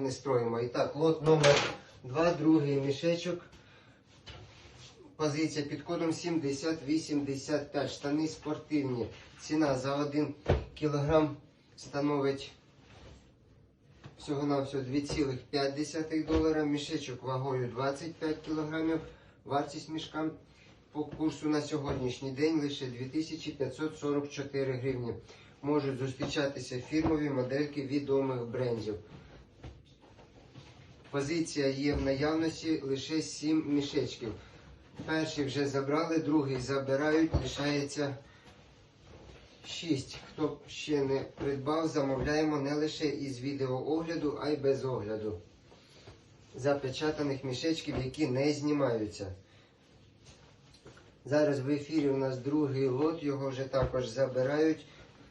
не строїмо. І так, лот номер 2, другий мішечок. Позиція під кодом 7085. Штани спортивні. Ціна за 1 кілограм становить всього на всього 2,5 долара. Мішечок вагою 25 кілограмів. Вартість мішка по курсу на сьогоднішній день лише 2544 гривні. Можуть зустрічатися фірмові модельки відомих брендів. Позиція є в наявності лише 7 мішечків. Перший вже забрали, другий забирають, лишається 6. Хто ще не придбав, замовляємо не лише із відеоогляду, а й без огляду. Запечатаних мішечків, які не знімаються. Зараз в ефірі у нас другий лот, його вже також забирають,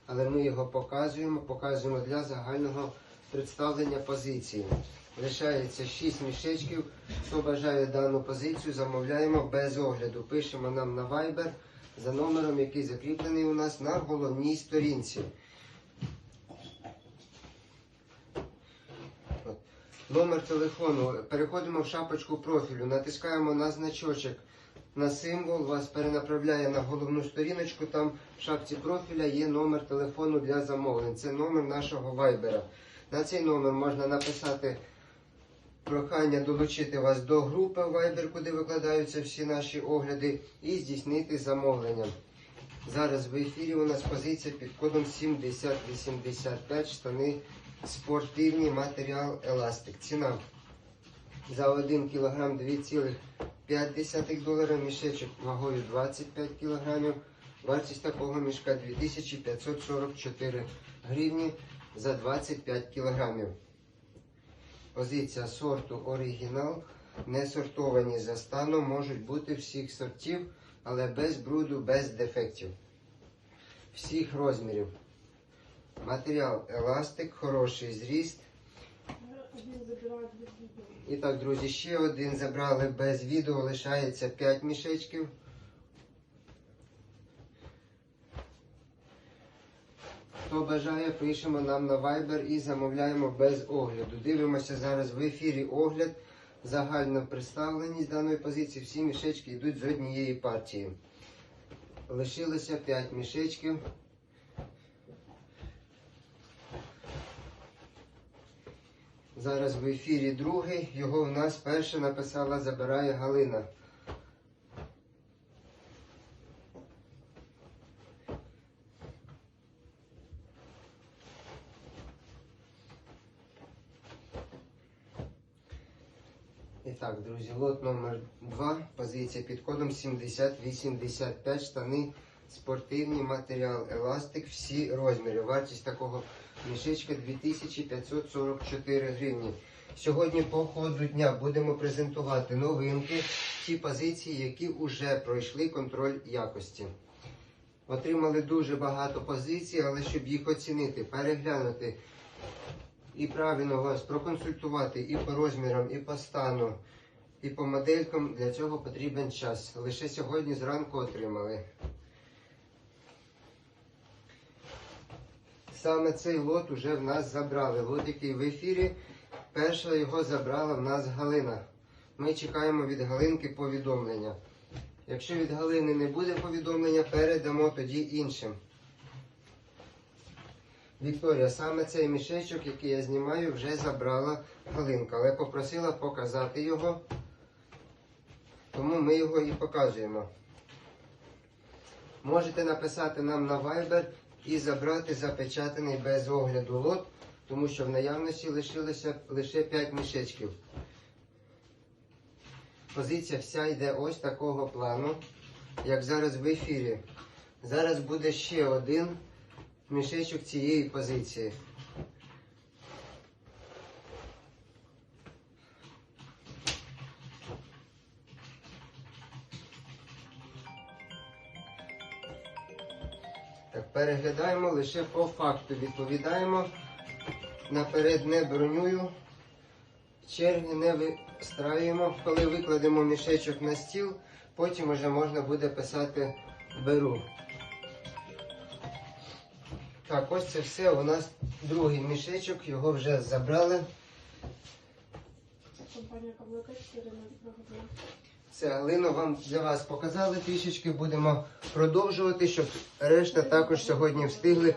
але ми його показуємо, показуємо для загального представлення позиції. Лишається 6 мішечків. Хто бажає дану позицію, замовляємо без огляду. Пишемо нам на Viber за номером, який закріплений у нас на головній сторінці. Номер телефону. Переходимо в шапочку профілю, натискаємо на значочок, на символ, вас перенаправляє на головну сторіночку. Там в шапці профіля є номер телефону для замовлень. Це номер нашого вайбера. На цей номер можна написати прохання долучити вас до групи Viber, куди викладаються всі наші огляди, і здійснити замовлення. Зараз в ефірі у нас позиція під кодом 7085 штани спортивні матеріал еластик. Ціна за 1 кг 2,5 долара, мішечок вагою 25 кг. Вартість такого мішка 2544 гривні за 25 кг. Позиція сорту оригінал. Не сортовані за станом, можуть бути всіх сортів, але без бруду, без дефектів. Всіх розмірів. Матеріал еластик, хороший зріст. І так, друзі, ще один забрали без відео, лишається 5 мішечків. Хто бажає, пишемо нам на Viber і замовляємо без огляду. Дивимося зараз в ефірі огляд. Загальна представленість даної позиції. Всі мішечки йдуть з однієї партії. Лишилося 5 мішечків. Зараз в ефірі другий. Його в нас перше написала Забирає Галина. І так, друзі, лот номер 2, позиція під кодом 7085, штани спортивні, матеріал еластик, всі розміри. Вартість такого мішечка 2544 гривні. Сьогодні по ходу дня будемо презентувати новинки, ті позиції, які вже пройшли контроль якості. Отримали дуже багато позицій, але щоб їх оцінити, переглянути і правильно вас проконсультувати і по розмірам, і по стану, і по моделькам, для цього потрібен час. Лише сьогодні зранку отримали. Саме цей лот уже в нас забрали. Лот, який в ефірі, перша його забрала в нас Галина. Ми чекаємо від Галинки повідомлення. Якщо від Галини не буде повідомлення, передамо тоді іншим. Вікторія, саме цей мішечок, який я знімаю, вже забрала Галинка, але попросила показати його, тому ми його і показуємо. Можете написати нам на Viber і забрати запечатаний без огляду лот, тому що в наявності лишилося лише 5 мішечків. Позиція вся йде ось такого плану, як зараз в ефірі. Зараз буде ще один мішечок цієї позиції. Так, переглядаємо лише по факту. Відповідаємо. Наперед не бронюю. Черги не вистраюємо. Коли викладемо мішечок на стіл, потім вже можна буде писати беру. Так, ось це все. У нас другий мішечок, його вже забрали. Компанія Каблука 4 на дня. Це глину вам для вас показали трішечки. Будемо продовжувати, щоб решта також сьогодні встигли